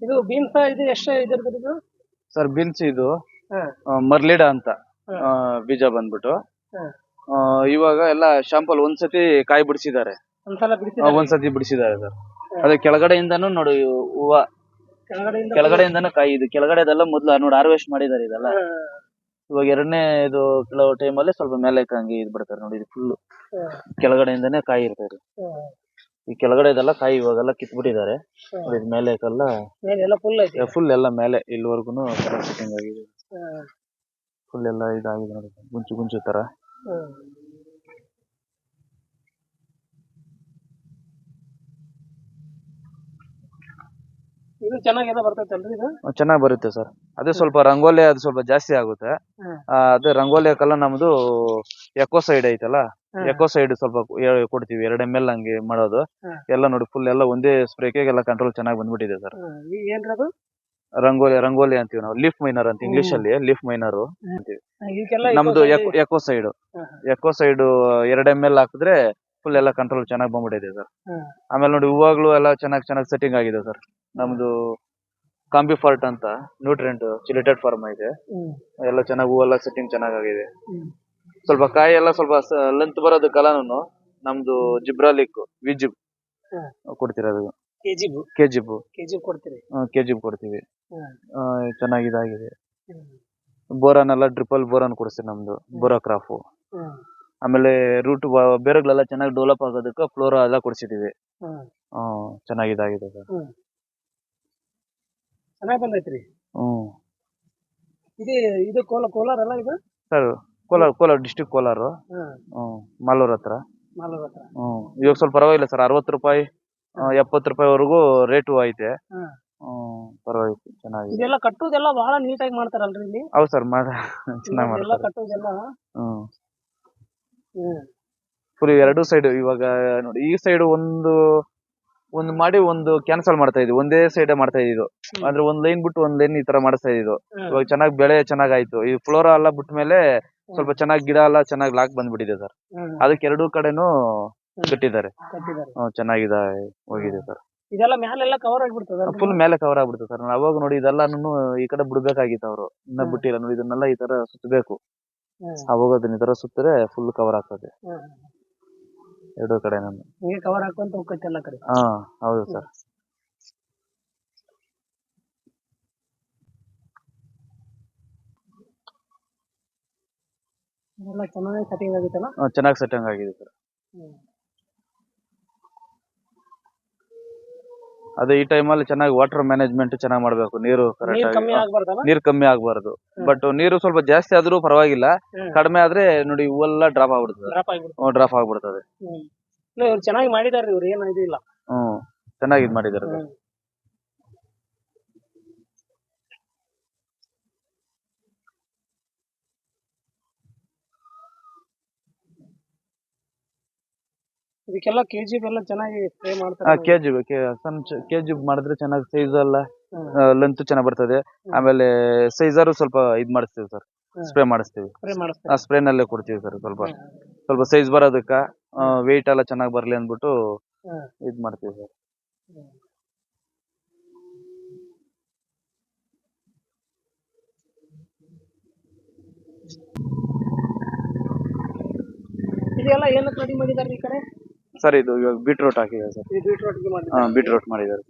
ಇದು ಬೀನ್ಸ್ ಇದು ಎಷ್ಟು ಇದ್ರದ್ದು ಇದು ಸರ್ ಬೀನ್ಸ್ ಇದು ಹಾ. ಆ, ಮರ್ಲಿಡ ಅಂತ ಆ, ಬೀಜ ಬಂದ್ಬಿಟ್ಟು. ಹಾ. ಆ, ಇವಾಗ ಎಲ್ಲ ಶಾಂಪಲ್ ಒಂದ್ಸತಿ ಕಾಯಿ ಬಿಡಿಸಿದ್ದಾರೆ. ಒಂದ್ಸಲ ಬಿಡಿಸಿ ಒಂದ್ಸತಿ ಬಿಡಿಸಿದ್ದಾರೆ ಸರ್. ಅದೇ ಕೆಳಗಡೆಯಿಂದನು ನೋಡಿ ಹೂವ. ಕೆಳಗಡೆಯಿಂದ ಕೆಳಗಡೆಯಿಂದನೂ ಕಾಯಿ ಇದು. ಕೆಳಗಡೆದೆಲ್ಲ ಮೊದ್ಲು ನೋಡಿ ಹಾರ್ವೆಸ್ಟ್ ಮಾಡಿದ್ದಾರೆ ಇದೆಲ್ಲ. ಹಾ, ಇವಾಗ ಎರಡನೇ ಇದು ಕೆಲವು ಟೈಮಲ್ಲಿ ಸ್ವಲ್ಪ ಮೇಲೆ ಹಂಗೆ ಇದ್ ಬಿಡ್ತಾರೆ ನೋಡಿ ಇದು ಫುಲ್ ಕೆಳಗಡೆ ಕೆಳಗಡೆಯಿಂದನೇ ಕಾಯಿ ಇರ್ತದೆ. ಹಾ. ಈ ಕೆಳಗಡೆದೆಲ್ಲ ಕಾಯಿ ಇವಾಗೆಲ್ಲ ಕಿತ್ಬಿಟ್ಟಿದ್ದಾರೆ. ಬಿಟ್ಟಿದ್ದಾರೆ ನೋಡಿ ಮೇಲೆ ಕಲ್ಲ. ಎಲ್ಲ ಫುಲ್ ಐತಿ. ಫುಲ್ ಎಲ್ಲ ಮೇಲೆ ಇಲ್ಲಿವರೆಗೂ ಸೆಟ್ಟಿಂಗ್ ಆಗಿದೆ. ಫುಲ್ ಎಲ್ಲ ಇದಾಗಿದೆ ನೋಡಿ ಗುಂಚು ಗುಂಚು ತರ. ಇದು ಚೆನ್ನಾಗೆಲ್ಲ ಇದು? ಚೆನ್ನಾಗಿ ಬರುತ್ತೆ ಸರ್. ಅದೇ ಸ್ವಲ್ಪ ರಂಗೋಲಿ ಅದು ಸ್ವಲ್ಪ ಜಾಸ್ತಿ ಆಗುತ್ತೆ. ಅದೇ ರಂಗೋಲಿ ಹಾಕಲ್ಲ ನಮ್ದು ಎಕೋ ಸೈಡ್ ಐತಲ್ಲ. ಎಕೋ ಸೈಡ್ ಸ್ವಲ್ಪ ಕೊಡ್ತೀವಿ. ಎರಡ್ ಎಂ ಎಲ್ ಹಂಗೆ ಮಾಡೋದು. ಎಲ್ಲ ನೋಡಿ ಫುಲ್ ಎಲ್ಲ ಒಂದೇ ಸ್ಪ್ರೇಗೆ ಎಲ್ಲ ಕಂಟ್ರೋಲ್ ಚೆನ್ನಾಗಿ ಬಂದ್ಬಿಟ್ಟಿದೆ ಸರ್ ರಂಗೋಲಿ ರಂಗೋಲಿ ಅಂತೀವಿ ನಾವು. ಲೀಫ್ ಮೈನರ್ ಅಂತ ಇಂಗ್ಲಿಷ್ ಅಲ್ಲಿ ಲೀಫ್ ಮೈನರ್ ನಮ್ದು ಎಕೋ ಸೈಡ್. ಎಕೋ ಸೈಡ್ ಎರಡ್ ಎಂ ಎಲ್ ಹಾಕಿದ್ರೆ ಫುಲ್ ಎಲ್ಲ ಕಂಟ್ರೋಲ್ ಚೆನ್ನಾಗಿ ಬಂದ್ಬಿಟ್ಟಿದೆ ಸರ್ ಆಮೇಲೆ ನೋಡಿ ಹೂವಾಗ್ಲು ಎಲ್ಲ ಚೆನ್ನಾಗಿ ಚೆನ್ನಾಗಿ ಸೆಟ್ಟಿಂಗ್ ಆಗಿದೆ ಸರ್ ನಮ್ದು ಕಾಂಬಿ ಫಾರ್ಟ್ ಅಂತ ನ್ಯೂಟ್ರೆಂಟ್ ಚಿಲಿಟೆಡ್ ಫಾರ್ಮ್ ಇದೆ. ಎಲ್ಲ ಚೆನ್ನಾಗಿ ಹೂವೆಲ್ಲ ಸೆಟ್ಟಿಂಗ್ ಚೆನ್ನಾಗಿದೆ ಹ್ಮ್. ಸ್ವಲ್ಪ ಕಾಯಿ ಎಲ್ಲ ಸ್ವಲ್ಪ ಲೆಂತ್ ಬರೋದಕ್ಕೆಲ್ಲನು ನಮ್ದು ಜಿಬ್ರಾಲಿಕ್ ವಿಜಿಬ್. ಕೊಡ್ತಿರೋದು. ಕೆಜಿಬ್ ಕೆಜಿಬ್ ಕೆಜಿಬ್ ಕೊಡ್ತೀರಿ. ಕೆಜಿಬ್ ಕೊಡ್ತೀವಿ. ಆ, ಚೆನ್ನಾಗಿ ಇದಾಗಿದೆ. ಬೋರಾನ್ ಎಲ್ಲ ಟ್ರಿಪಲ್ ಬೋರನ್ ಕೊಡಿಸ್ತೀವಿ ನಮ್ದು ಬೋರೋ ಕ್ರಾಫು ಆಮೇಲೆ ರೂಟ್ ಬೇರುಗಳೆಲ್ಲ ಚೆನ್ನಾಗಿ ಡೆವಲಪ್ ಆಗೋದಕ್ಕೆ ಫ್ಲೋರ ಎಲ್ಲ ಕೊಡಿಸಿದೀವಿ. ಚೆನ್ನಾಗಿ ಇದಾಗಿದೆ. ಚೆನ್ನಾಗ್ ಬಂದೈತ್ರಿ. ಹ್ಮ್. ಇದು ಇದು ಕೋಲ ಕೋಲಾರ ಅಲ್ಲ ಇದು? Sir Kolar Kolar district Kolar. ಹ್ಮ್ ಮಾಲೂರ್ ಹತ್ರ. ಮಾಲೂರ್ ಹತ್ರ. ಹ್ಮ್ ಇವಾಗ ಸ್ವಲ್ಪ ಪರವಾಗಿಲ್ಲ ಸರ್ ಅರವತ್ತು ರೂಪಾಯಿ ಎಪ್ಪತ್ತು ರೂಪಾಯಿವರೆಗೂ ರೇಟು ಐತೆ. ಹ್ಮ್ ಹ್ಮ್ ಪರವಾಗಿಲ್ಲ ಚೆನ್ನಾಗಿದೆ. ಇದೆಲ್ಲ ಕಟ್ಟುದೆಲ್ಲ ಬಹಳ ನೀಟಾಗಿ ಮಾಡ್ತಾರಲ್ರಿ ಇಲ್ಲಿ? ಹೌದು ಸರ್ ಮಾಡ ಚೆನ್ನಾಗಿ ಎಲ್ಲ ಮಾಡ್ತಾರೆ. ಕಟ್ಟುದೆಲ್ಲ? ಹ್ಮ್. ಹ್ಮ್. ಫುಲ್ ಎರಡು ಸೈಡ್ ಇವಾಗ ನೋಡಿ ಈ ಸೈಡ್ ಒಂದು ಒಂದು ಮಾಡಿ ಒಂದು ಕ್ಯಾನ್ಸಲ್ ಮಾಡ್ತಾ ಇದ್ವಿ ಒಂದೇ ಸೈಡ್ ಮಾಡ್ತಾ ಇದ್ದು ಹ್ಮ್. ಅಂದ್ರೆ ಒಂದ್ ಲೈನ್ ಬಿಟ್ಟು ಒಂದ್ ಲೈನ್ ಈ ತರ ಮಾಡಿಸ್ತಾ ಇದ್ದು ಹ್ಮ್. ಇವಾಗ ಚೆನ್ನಾಗಿ ಬೆಳೆ ಚೆನ್ನಾಗಾಯ್ತು ಈ ಫ್ಲೋರಾ ಎಲ್ಲ ಬಿಟ್ಟ ಮೇಲೆ ಸ್ವಲ್ಪ ಚೆನ್ನಾಗಿ ಗಿಡ ಎಲ್ಲ ಚೆನ್ನಾಗಿ ಲಾಕ್ ಬಂದ್ಬಿಟ್ಟಿದೆ ಸರ್. ಅದಕ್ಕೆ ಎರಡು ಕಡೆನೂ ಕಟ್ಟಿದ್ದಾರೆ. ಕಟ್ಟಿದ್ದಾರೆ. ಹ್ಮ್, ಚೆನ್ನಾಗಿದೆ ಹೋಗಿದೆ ಸರ್. ಇದೆಲ್ಲ ಮ್ಯಾಲೆಲ್ಲ ಕವರ್ ಆಗಿಬಿಡ್ತದ ಫುಲ್ ಮೇಲೆ ಕವರ್ ಆಗ್ಬಿಡ್ತದೆ ಸರ್. ಅವಾಗ ನೋಡಿ ಇದೆಲ್ಲಾನು ಈ ಕಡೆ ಬಿಡ್ಬೇಕಾಗಿತ್ತು ಅವರು. ಇನ್ನ ಹ್ಮ್. ಬಿಟ್ಟಿಲ್ಲ. ನೋಡಿ ಇದನ್ನೆಲ್ಲ ಈ ತರ ಸುತ್ತಬೇಕು. ಅವಾಗ ಅದನ್ನ ಈ ತರ ಸುತ್ತರೆ ಫುಲ್ ಕವರ್ ಆಗ್ತದೆ. ಎರಡು ಕಡೆ ಹಿಂಗೆ ಕವರ್ ಹಾಕೊಂತ ಹೋಗ್ತೈತೆ ಎಲ್ಲ ಕಡೆ. ಹಾ ಹೌದು ಸರ್. ಎಲ್ಲ ಚೆನ್ನಾಗಿ ಕಟಿಂಗ್ ಆಗಿತ್ತಲ್ಲ? ಚೆನ್ನಾಗಿ ಸೆಟ್ಟಿಂಗ್ ಆಗಿದೆ ಸರ್ ಹ್ಮ್. ಅದೇ ಈ ಟೈಮಲ್ಲಿ ಚೆನ್ನಾಗಿ ವಾಟರ್ ಮ್ಯಾನೇಜ್ಮೆಂಟ್ ಚೆನ್ನಾಗಿ ಮಾಡಬೇಕು ನೀರು ನೀರ್ ಕರೆಕ್ಟ್ ಕಮ್ಮಿ ಆಗಿ ಆಗ್ಬಾರ್ದಲ್ಲ? ನೀರು ಕಮ್ಮಿ ಆಗಬಾರ್ದು. ಹ್ಮ್. ಬಟ್ ನೀರು ಸ್ವಲ್ಪ ಜಾಸ್ತಿ ಆದ್ರೂ ಪರವಾಗಿಲ್ಲ. ಹ್ಮ್. ಕಡಿಮೆ ಆದ್ರೆ ನೋಡಿ ಹೂವೆಲ್ಲ ಡ್ರಾಪ್ ಆಗ್ಬಿಡ್ತದೆ. ಡ್ರಾಪ್ ಆಗಿಬಿಡ್ತದೆ. ಡ್ರಾಪ್ ಆಗ್ಬಿಡ್ತದೆ. ಹ್ಮ್. ಇಲ್ಲ ಇವ್ರು ಚೆನ್ನಾಗಿ ಮಾಡಿದ್ದಾರೆ ಇವ್ರು ಏನು ಇಲ್ಲ. ಹ್ಮ್ ಚೆನ್ನಾಗಿ ಇದ್ ಮಾಡಿದ್ದಾರೆ ಹ್ಮ್. ಇದಕ್ಕೆಲ್ಲ ಕೆಜಿ ಎಲ್ಲ ಚೆನ್ನಾಗಿ ಸ್ಪ್ರೇ ಮಾಡ್ತಾರೆ. ಕೆಜಿ ಸಣ್ಣ ಕೆಜಿ ಮಾಡಿದ್ರೆ ಚೆನ್ನಾಗಿ ಸೈಜ್ ಎಲ್ಲ. ಲೆಂತ್ ಚೆನ್ನಾಗಿ ಬರ್ತದೆ. ಆಮೇಲೆ ಸೈಜರು ಸ್ವಲ್ಪ ಇದ್ ಮಾಡಿಸ್ತೀವಿ ಸರ್ ಸ್ಪ್ರೇ ಮಾಡಿಸ್ತೀವಿ. ಸ್ಪ್ರೇ ಆ ಮಾಡಿಸ್ತಾರೆ ನಲ್ಲೇ ಕೊಡ್ತೀವಿ ಸರ್ ಸ್ವಲ್ಪ. ಸ್ವಲ್ಪ ಸೈಜ್ ಬರೋದಕ್ಕ ವೇಟ್ ಎಲ್ಲ ಚೆನ್ನಾಗಿ ಬರ್ಲಿ ಅಂದ್ಬಿಟ್ಟು ಹ್ಮ್. ಇದ್ ಮಾಡ್ತೀವಿ ಸರ್ ಇದೆಲ್ಲ ಏನಕ್ಕೆ ರೆಡಿ ಮಾಡಿದಾರೆ ಈ ಕಡೆ? ಸರ್ ಇದು ಇವಾಗ ಬೀಟ್ರೂಟ್ ಹಾಕಿದೆ ಸರ್. ಇದು ಬೀಟ್ರೋಟ್ಗೆ ಹಾ ಬೀಟ್ರೂಟ್ ಮಾಡಿದ್ದಾರೆ.